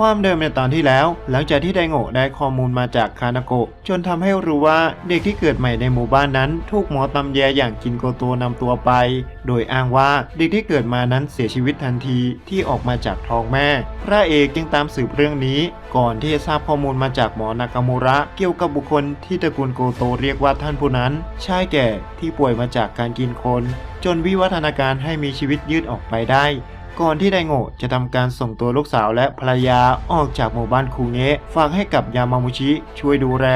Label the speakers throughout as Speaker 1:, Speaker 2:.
Speaker 1: ความเดิมในตอนที่แล้ว หลังจากที่ไดโงะได้ข้อมูลมาจากคานาโกะจนทำให้รู้ว่าเด็กที่เกิดใหม่ในหมู่บ้านนั้น ถูกหมอตำแยอย่างกินโกโตนำตัวไป โดยอ้างว่าเด็กที่เกิดมานั้นเสียชีวิตทันทีที่ออกมาจากท้องแม่ พระเอกจึงตามสืบเรื่องนี้ ก่อนที่จะทราบข้อมูลมาจากหมอนากามูระเกี่ยวกับบุคคลที่ตระกูลโกโตเรียกว่าท่านผู้นั้นชายแก่ที่ป่วยมาจากการกินคน จนวิวัฒนาการให้มีชีวิตยืดออกไปได้ ก่อนที่ไดโงะจะทำการส่งตัวลูกสาวและภรรยาออกจากหมู่บ้านคูเงะฝากให้กับยามามุชิช่วยดูแล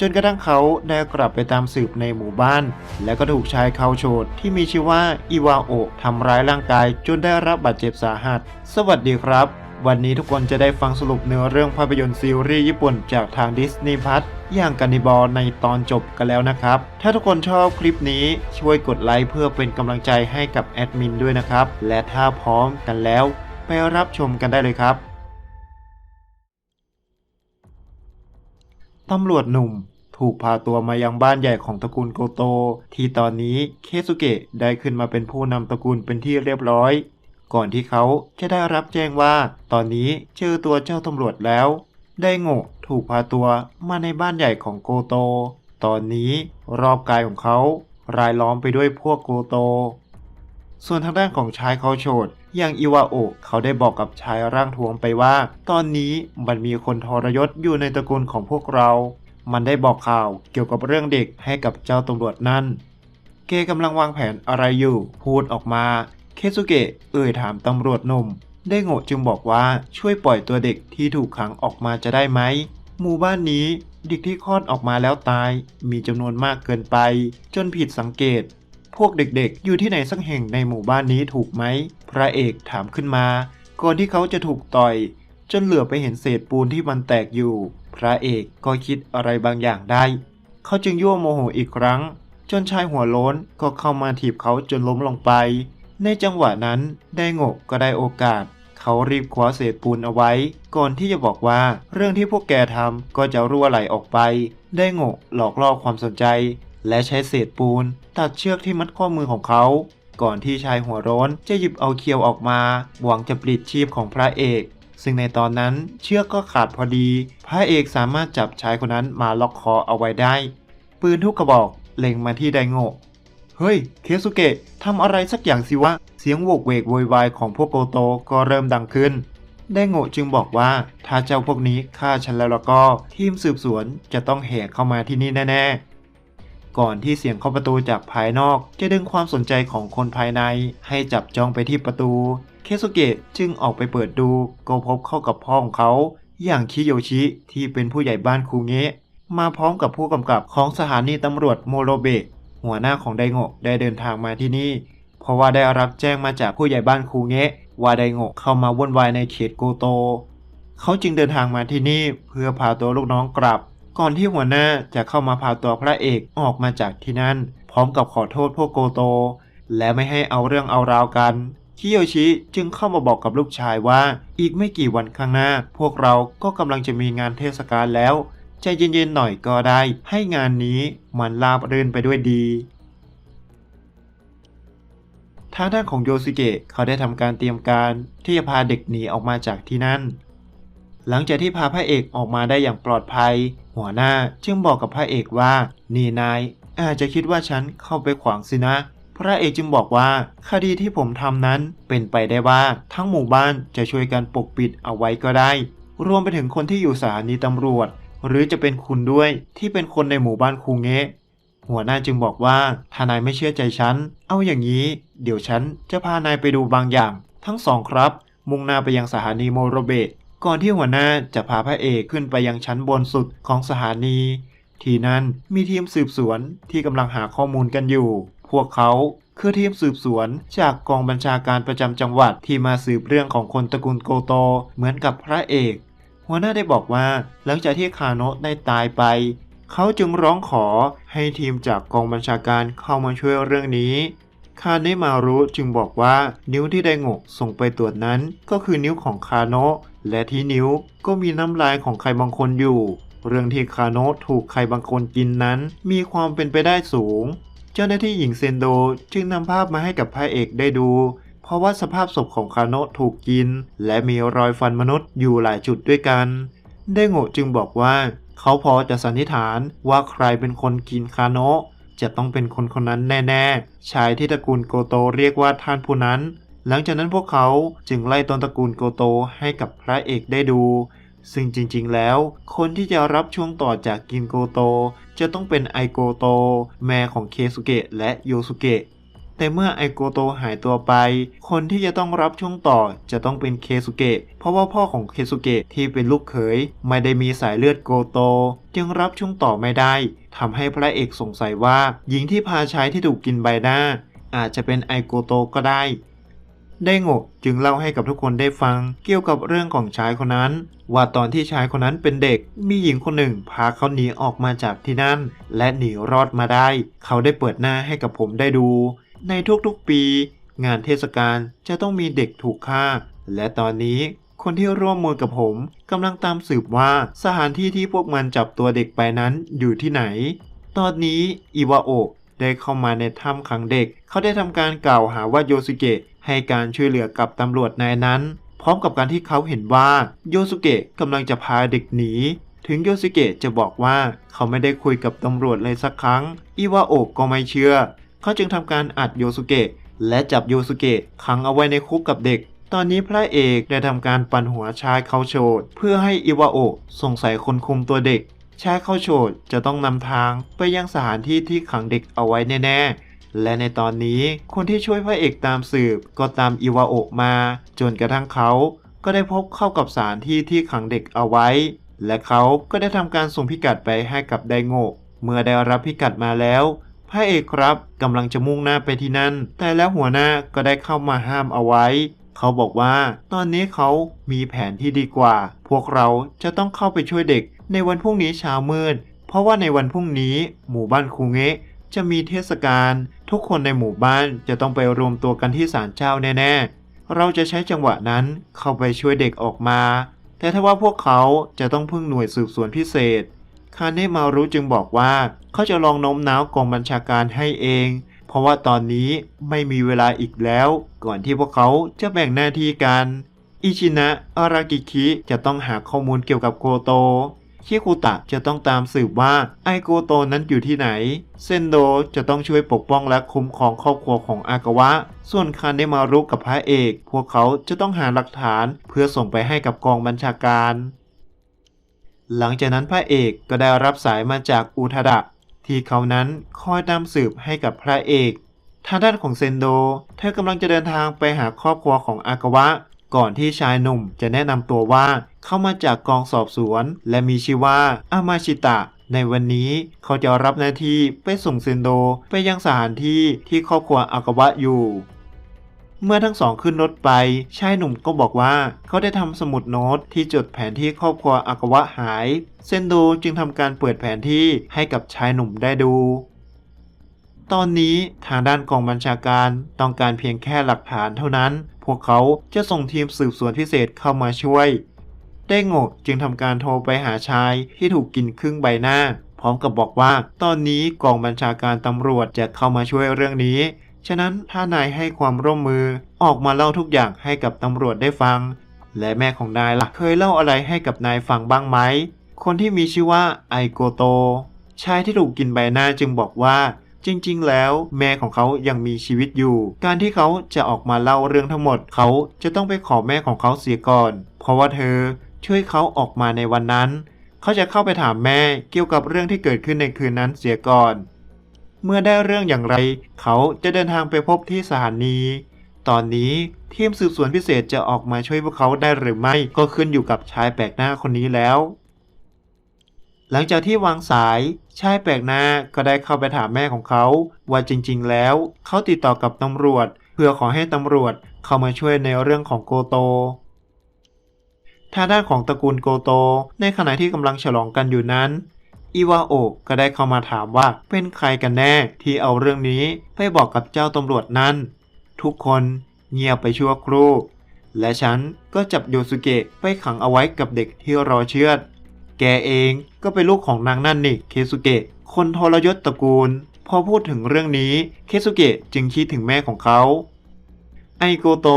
Speaker 1: จนกระทั่งเขาได้กลับไปตามสืบในหมู่บ้าน และก็ถูกชายเขาโฉดที่มีชื่อว่าอิวาโอะทำร้ายร่างกายจนได้รับบาดเจ็บสาหัส สวัสดีครับ วันนี้ทุกคนจะได้ฟังสรุปเนื้อเรื่องภาพยนตร์ซีรีส์ญี่ปุ่นจากทางดิสนีย์พัทอย่างกันนิบอลในตอนจบกันแล้วนะครับ ถ้าทุกคนชอบคลิปนี้ช่วยกดไลค์เพื่อเป็นกำลังใจให้กับแอดมินด้วยนะครับ และถ้าพร้อมกันแล้ว ไปรับชมกันได้เลยครับตำรวจหนุ่มถูกพาตัวมายังบ้านใหญ่ของตระกูลโกโต ที่ตอนนี้เคสุเกะได้ขึ้นมาเป็นผู้นำตระกูลเป็นที่เรียบร้อย ก่อนที่เขาจะได้รับแจ้งว่า ตอนนี้เจอตัวเจ้าตำรวจแล้ว ได้โงะถูกพาตัวมาในบ้านใหญ่ของโกโต ตอนนี้รอบกายของเขารายล้อมไปด้วยพวกโกโต ส่วนทางด้านของชายเขาโฉดอย่างอิวาโอะเขาได้บอกกับชายร่างทวมไปว่า ตอนนี้มันมีคนทรยศอยู่ในตระกูลของพวกเรา มันได้บอกข่าวเกี่ยวกับเรื่องเด็กให้กับเจ้าตำรวจนั่น เกกำลังวางแผนอะไรอยู่ พูดออกมา เคสุเกะเอ่ยถามตำรวจหนุ่มได้โงะจึงบอกว่าช่วยปล่อยตัวเด็กที่ถูกขังออกมาจะได้ไหม หมู่บ้านนี้เด็กที่คลอดออกมาแล้วตาย มีจำนวนมากเกินไป จนผิดสังเกต พวกเด็กๆ อยู่ที่ไหนสักแห่งในหมู่บ้านนี้ถูกไหม พระเอกถามขึ้นมา ก่อนที่เขาจะถูกต่อย จนเหลือไปเห็นเศษปูนที่มันแตกอยู่ พระเอกก็คิดอะไรบางอย่างได้ เขาจึงยั่วโมโหอีกครั้ง จนชายหัวโล้นก็เข้ามาถีบเขาจนล้มลงไป ในจังหวะนั้นได้โงกก็ได้โอกาส เขารีบคว้าเศษปูนเอาไว้ ก่อนที่จะบอกว่าเรื่องที่พวกแกทำก็จะรั่วไหลออกไป ได้โงกหลอกล่อความสนใจ และใช้เศษปูน ตัดเชือกที่มัดข้อมือของเขา ก่อนที่ชายหัวร้อนจะหยิบเอาเคียวออกมา หวังจะปลิดชีพของพระเอก ซึ่งในตอนนั้นเชือกก็ขาดพอดี พระเอกสามารถจับชายคนนั้นมาล็อกคอเอาไว้ได้ ปืนทุกกระบอกเล็งมาที่ไดโงะ เฮ้ย เคสุเกะทำอะไรสักอย่างสิวะ เสียงโวกเวกโวยวายของพวกโกโตก็เริ่มดังขึ้น ไดโงะจึงบอกว่า ถ้าเจ้าพวกนี้ฆ่าฉันแล้วแล้วก็ ทีมสืบสวนจะต้องแห่เข้ามาที่นี่แน่ ๆ ก่อนที่เสียงเข้าประตูจากภายนอก จะดึงความสนใจของคนภายใน ให้จับจ้องไปที่ประตู เคสุเกะจึงออกไปเปิดดูก็พบเข้ากับพ่อของเขา อย่างคิโยชิที่เป็นผู้ใหญ่บ้านคูเงะมาพร้อมกับผู้กำกับของสถานีตำรวจโมโรเบะ หัวหน้าของไดโงะได้เดินทางมาที่นี่ เพราะว่าได้รับแจ้งมาจากผู้ใหญ่บ้านคูเงะ ว่าไดโงะเข้ามาวุ่นวายในเขตโกโต เขาจึงเดินทางมาที่นี่เพื่อพาตัวลูกน้องกลับ ก่อนที่หัวหน้าจะเข้ามาพาตัวพระเอกออกมาจากที่นั่น พร้อมกับขอโทษพวกโกโต และไม่ให้เอาเรื่องเอาราวกันคิโยชิจึงเข้ามาบอกกับลูกชายว่า อีกไม่กี่วันข้างหน้า พวกเราก็กำลังจะมีงานเทศกาลแล้ว ใจเย็นๆหน่อยก็ได้ ให้งานนี้มันราบรื่นไปด้วยดีทางด้านของโยซิเกะเขาได้ทำการเตรียมการที่จะพาเด็กหนีออกมาจากที่นั่น หลังจากที่พาพระเอกออกมาได้อย่างปลอดภัย หัวหน้าจึงบอกกับพระเอกว่า นี่นาย อาจจะคิดว่าฉันเข้าไปขวางสินะ พระเอกจึงบอกว่าคดีที่ผมทำนั้นเป็นไปได้ว่าทั้งหมู่บ้านจะช่วยกันปกปิดเอาไว้ก็ได้ รวมไปถึงคนที่อยู่สถานีตำรวจ หรือจะเป็นคุณด้วยที่เป็นคนในหมู่บ้านคูเงะหัวหน้าจึงบอกว่าถ้านายไม่เชื่อใจฉัน เอาอย่างนี้ เดี๋ยวฉันจะพานายไปดูบางอย่าง ทั้งสองครับ มุ่งหน้าไปยังสถานีโมโรเบะก่อนที่หัวหน้าจะพาพระเอกขึ้นไปยังชั้นบนสุดของสถานี ที่นั่นมีทีมสืบสวนที่กำลังหาข้อมูลกันอยู่ พวกเขาคือทีมสืบสวนจากกองบัญชาการประจำจังหวัดที่มาสืบเรื่องของคนตระกูลโกโตเหมือนกับพระเอก หัวหน้าได้บอกว่าหลังจากที่คาโนะได้ตายไป เขาจึงร้องขอให้ทีมจากกองบัญชาการเข้ามาช่วยเรื่องนี้ คาเนะมารุจึงบอกว่านิ้วที่ไดงะส่งไปตรวจนั้น ก็คือนิ้วของคาโนะและที่นิ้วก็มีน้ำลายของใครบางคนอยู่ เรื่องที่คาโนะถูกใครบางคนกินนั้น มีความเป็นไปได้สูง เจ้าหน้าที่หญิงเซนโดจึงนำภาพมาให้กับพระเอกได้ดู เพราะว่าสภาพศพของคาโนะถูกกิน และมีรอยฟันมนุษย์อยู่หลายจุดด้วยกันไดโงะจึงบอกว่า เขาพอจะสันนิษฐานว่าใครเป็นคนกินคาโนะจะต้องเป็นคนคนนั้นแน่ๆ ชายที่ตระกูลโกโตเรียกว่าท่านผู้นั้น หลังจากนั้นพวกเขาจึงไล่ต้นตระกูลโกโตให้กับพระเอกได้ดู ซึ่งจริงๆ แล้ว คนที่จะรับช่วงต่อจากกินโกโต จะต้องเป็นไอโกโต แม่ของเคสุเกะและโยสุเกะ แต่เมื่อไอโกโตหายตัวไป คนที่จะต้องรับช่วงต่อจะต้องเป็นเคสุเกะ เพราะว่าพ่อของเคสุเกะที่เป็นลูกเขยไม่ได้มีสายเลือดโกโต จึงรับช่วงต่อไม่ได้ทำให้พระเอกสงสัยว่าหญิงที่พาชายที่ถูกกินใบหน้า อาจจะเป็นไอโกโตก็ได้ ได้โงะจึงเล่าให้กับทุกคนได้ฟังเกี่ยวกับเรื่องของชายคนนั้น ว่าตอนที่ชายคนนั้นเป็นเด็กมีหญิงคนหนึ่งพาเขาหนีออกมาจากที่นั่น และหนีรอดมาได้ เขาได้เปิดหน้าให้กับผมได้ดู ในทุกๆปี งานเทศกาลจะต้องมีเด็กถูกฆ่า และตอนนี้คนที่ร่วมมือกับผมกำลังตามสืบว่าสถานที่ที่พวกมันจับตัวเด็กไปนั้นอยู่ที่ไหน ตอนนี้อิวาโอะได้เข้ามาในถ้ำขังเด็ก เขาได้ทำการกล่าวหาว่าโยสุเกะให้การช่วยเหลือกับตำรวจนายนั้น พร้อมกับการที่เขาเห็นว่าโยสุเกะกำลังจะพาเด็กหนี ถึงโยสุเกะจะบอกว่าเขาไม่ได้คุยกับตำรวจเลยสักครั้ง อิวาโอะก็ไม่เชื่อ เขาจึงทำการอัดโยสุเกะและจับโยสุเกะขังเอาไว้ในคุกกับเด็ก ตอนนี้พระเอกได้ทำการปั่นหัวชายเขาโฉดเพื่อให้อิวาโอะสงสัยคนคุมตัวเด็ก ชายเข้าโฉดจะต้องนำทางไปยังสถานที่ที่ขังเด็กเอาไว้แน่ๆ และในตอนนี้คนที่ช่วยพระเอกตามสืบก็ตามอิวาโอะมา จนกระทั่งเขาก็ได้พบเข้ากับสถานที่ที่ขังเด็กเอาไว้ และเขาก็ได้ทำการส่งพิกัดไปให้กับไดโงะเมื่อได้รับพิกัดมาแล้ว พระเอกครับกำลังจะมุ่งหน้าไปที่นั่น แต่แล้วหัวหน้าก็ได้เข้ามาห้ามเอาไว้ เขาบอกว่าตอนนี้เขามีแผนที่ดีกว่า พวกเราจะต้องเข้าไปช่วยเด็ก ในวันพรุ่งนี้เช้ามืด เพราะว่าในวันพรุ่งนี้ หมู่บ้านคูเงะจะมีเทศกาลทุกคนในหมู่บ้านจะต้องไปรวมตัวกันที่ศาลเจ้าแน่ๆ เราจะใช้จังหวะนั้นเข้าไปช่วยเด็กออกมา แต่ถ้าว่าพวกเขาจะต้องพึ่งหน่วยสืบสวนพิเศษ คาเนะมารุจึงบอกว่า เขาจะลองโน้มน้าวกองบัญชาการให้เอง เพราะว่าตอนนี้ไม่มีเวลาอีกแล้ว ก่อนที่พวกเขาจะแบ่งหน้าที่กัน อิชินะอารากิคิจะต้องหาข้อมูลเกี่ยวกับโกโตคิคุตะจะต้องตามสืบว่าไอโกโตนั้นอยู่ที่ไหน เซนโดจะต้องช่วยปกป้องและคุ้มครองครอบครัวของอากาวะ ส่วนคาเนมารุกับพระเอก พวกเขาจะต้องหาหลักฐานเพื่อส่งไปให้กับกองบัญชาการ หลังจากนั้นพระเอกก็ได้รับสายมาจากอุทดะที่เขานั้นคอยตามสืบให้กับพระเอกทางด้านของเซนโด เธอกำลังจะเดินทางไปหาครอบครัวของอากาวะ ก่อนที่ชายหนุ่มจะแนะนำตัวว่าเข้ามาจากกองสอบสวน และมีชื่อว่าอามาชิตะ ในวันนี้เขาจะรับหน้าที่ไปส่งเซนโดไปยังสถานที่ที่ครอบครัวอากาวะอยู่ เมื่อทั้งสองขึ้นรถไปชายหนุ่มก็บอกว่า เขาได้ทำสมุดโน้ตที่จดแผนที่ครอบครัวอากาวะหาย เซนโดจึงทำการเปิดแผนที่ให้กับชายหนุ่มได้ดูตอนนี้ทางด้านกองบัญชาการต้องการเพียงแค่หลักฐานเท่านั้น พวกเขาจะส่งทีมสืบสวนพิเศษเข้ามาช่วย ได้งกจึงทำการโทรไปหาชายที่ถูกกินครึ่งใบหน้า พร้อมกับบอกว่า ตอนนี้กองบัญชาการตำรวจจะเข้ามาช่วยเรื่องนี้ ฉะนั้นถ้านายให้ความร่วมมือออกมาเล่าทุกอย่างให้กับตำรวจได้ฟัง และแม่ของนายล่ะเคยเล่าอะไรให้กับนายฟังบ้างไหม คนที่มีชื่อว่าไอโกโต ชายที่ถูกกินใบหน้าจึงบอกว่า จริง ๆ แล้วแม่ของเขายังมีชีวิตอยู่ การที่เขาจะออกมาเล่าเรื่องทั้งหมดเขาจะต้องไปขอแม่ของเขาเสียก่อน เพราะว่าเธอช่วยเขาออกมาในวันนั้น เขาจะเข้าไปถามแม่เกี่ยวกับเรื่องที่เกิดขึ้นในคืนนั้นเสียก่อน เมื่อได้เรื่องอย่างไร เขาจะเดินทางไปพบที่สถานี ตอนนี้ทีมสืบสวนพิเศษจะออกมาช่วยพวกเขาได้หรือไม่ก็ขึ้นอยู่กับชายแปลกหน้าคนนี้แล้ว หลังจากที่วางสายชายแปลกหน้าก็ได้เข้าไปถามแม่ของเขา ว่าจริง ๆ แล้ว เขาติดต่อกับตำรวจ เพื่อขอให้ตำรวจเข้ามาช่วยในเรื่องของโกโตทางด้านของตระกูลโกโต ในขณะที่กำลังฉลองกันอยู่นั้น อิวาโอะก็ได้เข้ามาถามว่าเป็นใครกันแน่ที่เอาเรื่องนี้ไปบอกกับเจ้าตำรวจนั้น ทุกคนเงียบไปชั่วครู่ และฉันก็จับโยสุเกะไปขังเอาไว้กับเด็กที่รอเชือด แกเองก็เป็นลูกของนางนั่นนี่เคสุเกะคนทรยศตระกูล พอพูดถึงเรื่องนี้เคสุเกะจึงคิดถึงแม่ของเขา ไอโกโต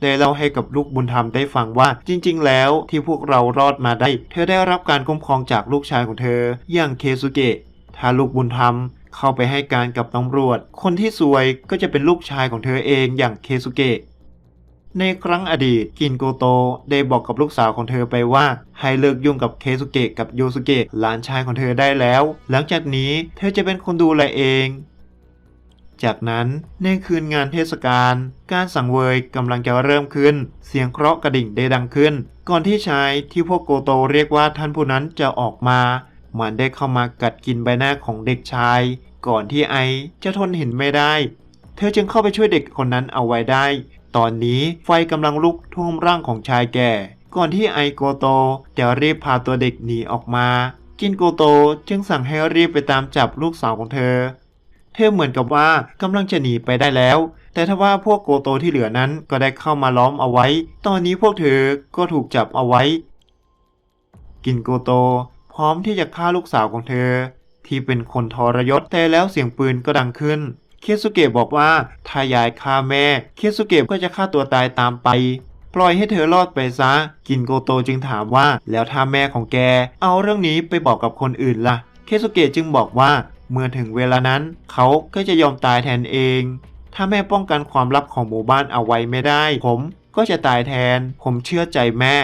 Speaker 1: ได้เล่าให้กับลูกบุญธรรมได้ฟังว่าจริง ๆ แล้วที่พวกเรารอดมาได้ เธอได้รับการคุ้มครองจากลูกชายของเธอ อย่างเคซุเกะถ้าลูกบุญธรรมเข้าไปให้การกับตำรวจ คนที่ซวยก็จะเป็นลูกชายของเธอเองอย่างเคซุเกะในครั้งอดีตกินโกโตได้บอกกับลูกสาวของเธอไปว่า ให้เลิกยุ่งกับเคซุเกะกับโยสุเกะหลานชายของเธอได้แล้ว หลังจากนี้เธอจะเป็นคนดูแลเอง จากนั้นในคืนงานเทศกาลการสังเวยกำลังจะเริ่มขึ้น เสียงเคราะห์กระดิ่งได้ดังขึ้น ก่อนที่ชายที่พวกโกโตเรียกว่าท่านผู้นั้นจะออกมา มันได้เข้ามากัดกินใบหน้าของเด็กชาย ก่อนที่ไอจะทนเห็นไม่ได้ เธอจึงเข้าไปช่วยเด็กคนนั้นเอาไว้ได้ ตอนนี้ไฟกำลังลุกท่วมร่างของชายแก่ ก่อนที่ไอโกโตจะรีบพาตัวเด็กหนีออกมากินโกโตจึงสั่งให้รีบไปตามจับลูกสาวของเธอ เธอเหมือนกับว่ากำลังจะหนีไปได้แล้ว แต่ทว่าพวกโกโตที่เหลือนั้นก็ได้เข้ามาล้อมเอาไว้ ตอนนี้พวกเธอก็ถูกจับเอาไว้ กินโกโต พร้อมที่จะฆ่าลูกสาวของเธอ ที่เป็นคนทรยศแต่แล้วเสียงปืนก็ดังขึ้นเคสุเกะบอกว่าถ้ายายฆ่าแม่เคสุเกะก็จะฆ่าตัวตายตามไปปล่อยให้เธอรอดไปซะ กินโกโตจึงถามว่า แล้วถ้าแม่ของแก เอาเรื่องนี้ไปบอกกับคนอื่นล่ะ เคสุเกะจึงบอกว่า เมื่อถึงเวลานั้นเขาก็จะยอมตายแทนเอง ถ้าแม่ป้องกันความลับของหมู่บ้านเอาไว้ไม่ได้ ผมก็จะตายแทน ผมเชื่อใจแม่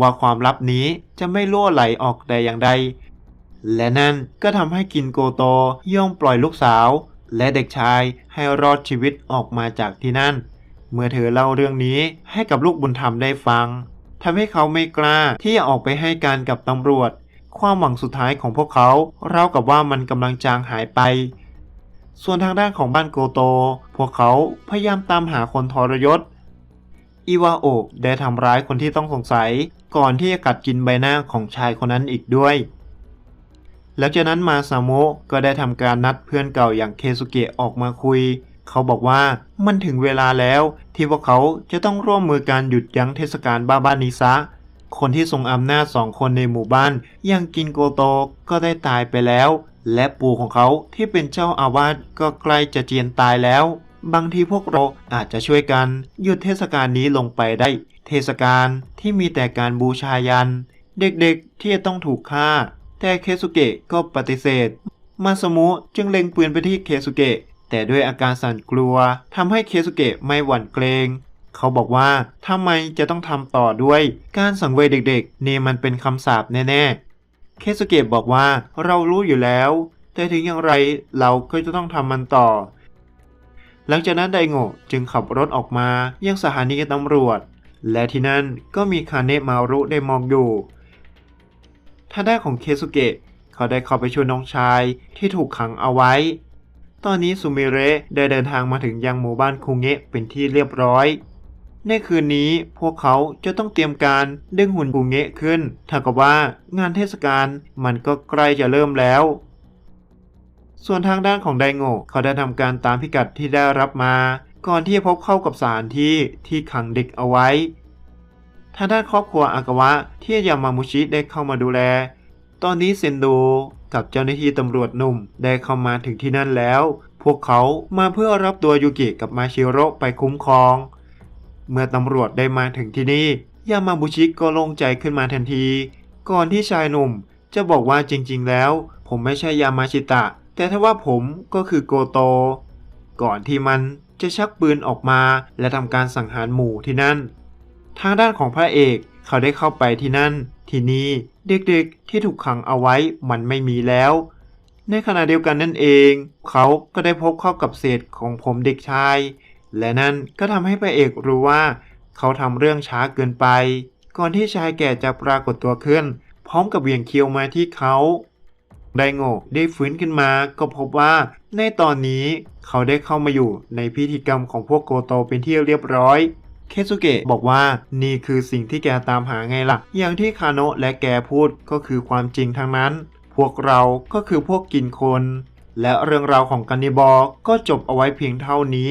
Speaker 1: ว่าความลับนี้จะไม่ล่วไหลออกแต่อย่างใด และนั่นก็ทำให้กินโกโตย่อมปล่อยลูกสาว และเด็กชายให้รอดชีวิตออกมาจากที่นั่น เมื่อเธอเล่าเรื่องนี้ให้กับลูกบุญธรรมได้ฟังทำให้เขาไม่กล้าที่จะออกไปให้การกับตำรวจ ความหวังสุดท้ายของพวกเขาเล่ากับว่ามันกำลังจางหายไป ส่วนทางด้านของบ้านโกโต พวกเขาพยายามตามหาคนทรยศ อิวาโอะได้ทำร้ายคนที่ต้องสงสัย ก่อนที่จะกัดกินใบหน้าของชายคนนั้นอีกด้วย หลังจากนั้นมาซาโมะก็ได้ทำการนัดเพื่อนเก่าอย่างเคซุเกะออกมาคุย เขาบอกว่ามันถึงเวลาแล้วที่พวกเขาจะต้องร่วมมือการหยุดยั้งเทศกาลบ้าบ้านนี้ซะ คนที่ทรงอำนาจสองคนในหมู่บ้านอย่างกินโกโตก็ได้ตายไปแล้ว และปู่ของเขาที่เป็นเจ้าอาวาสก็ใกล้จะเจียนตายแล้ว บางทีพวกเราอาจจะช่วยกันหยุดเทศกาลนี้ลงไปได้ เทศกาลที่มีแต่การบูชายัน เด็กๆที่จะต้องถูกฆ่า แต่เคสุเกะก็ปฏิเสธ มาสมุจึงเล็งปืนไปที่เคสุเกะแต่ด้วยอาการสั่นกลัวทำให้เคสุเกะไม่หวั่นเกรง เขาบอกว่าทำไมจะต้องทำต่อด้วย การสังเวยเด็กๆ นี่มันเป็นคำสาปแน่ๆ เคสุเกะบอกว่าเรารู้อยู่แล้ว แต่ถึงอย่างไรเราก็จะต้องทำมันต่อ หลังจากนั้นไดโงะจึงขับรถออกมายังสถานีตำรวจ และที่นั่นก็มีคาเนะมารุได้มองอยู่ทางด้านของเคสุเกะเขาได้เข้าไปช่วยน้องชายที่ถูกขังเอาไว้ ตอนนี้ซูมิเระได้เดินทางมาถึงยังหมู่บ้านคุงเงะเป็นที่เรียบร้อย ในคืนนี้พวกเขาจะต้องเตรียมการดึงหุ่นคุงเงะขึ้นเท่ากับว่างานเทศกาลมันก็ใกล้จะเริ่มแล้ว ส่วนทางด้านของไดโงะเขาได้ทำการตามพิกัดที่ได้รับมา ก่อนที่จะพบเข้ากับสถานที่ที่ขังเด็กเอาไว้ ทางด้านครอบครัวอากาวะที่ยามามุชิได้เข้ามาดูแล ตอนนี้เซนโดกับเจ้าหน้าที่ตำรวจหนุ่มได้เข้ามาถึงที่นั่นแล้ว พวกเขามาเพื่อรับตัวยูกิกับมาชิโร่ไปคุ้มครอง เมื่อตำรวจได้มาถึงที่นี่ยามาบุชิก็โล่งใจขึ้นมาทันที ก่อนที่ชายหนุ่มจะบอกว่าจริงๆแล้ว ผมไม่ใช่ยามาชิตะ แต่ถ้าว่าผมก็คือโกโต ก่อนที่มันจะชักปืนออกมาและทำการสังหารหมู่ที่นั่น ทางด้านของพระเอกเขาได้เข้าไปที่นั่น ที่นี่เด็กๆที่ถูกขังเอาไว้มันไม่มีแล้ว ในขณะเดียวกันนั่นเอง เขาก็ได้พบเข้ากับเศษของผมเด็กชาย และนั่นก็ทำให้พระเอกรู้ว่า เขาทำเรื่องช้าเกินไป ก่อนที่ชายแก่จะปรากฏตัวขึ้น พร้อมกับเหวี่ยงเคียวมาที่เขา ไดโงะได้ฟื้นขึ้นมาก็พบว่า ในตอนนี้เขาได้เข้ามาอยู่ในพิธีกรรมของพวกโกโตเป็นที่เรียบร้อยเคซุเกะบอกว่านี่คือสิ่งที่แกตามหาไงล่ะ อย่างที่คาโนะและแกพูดก็คือความจริงทั้งนั้น พวกเราก็คือพวกกินคน และเรื่องราวของกันนิบอก็จบเอาไว้เพียงเท่านี้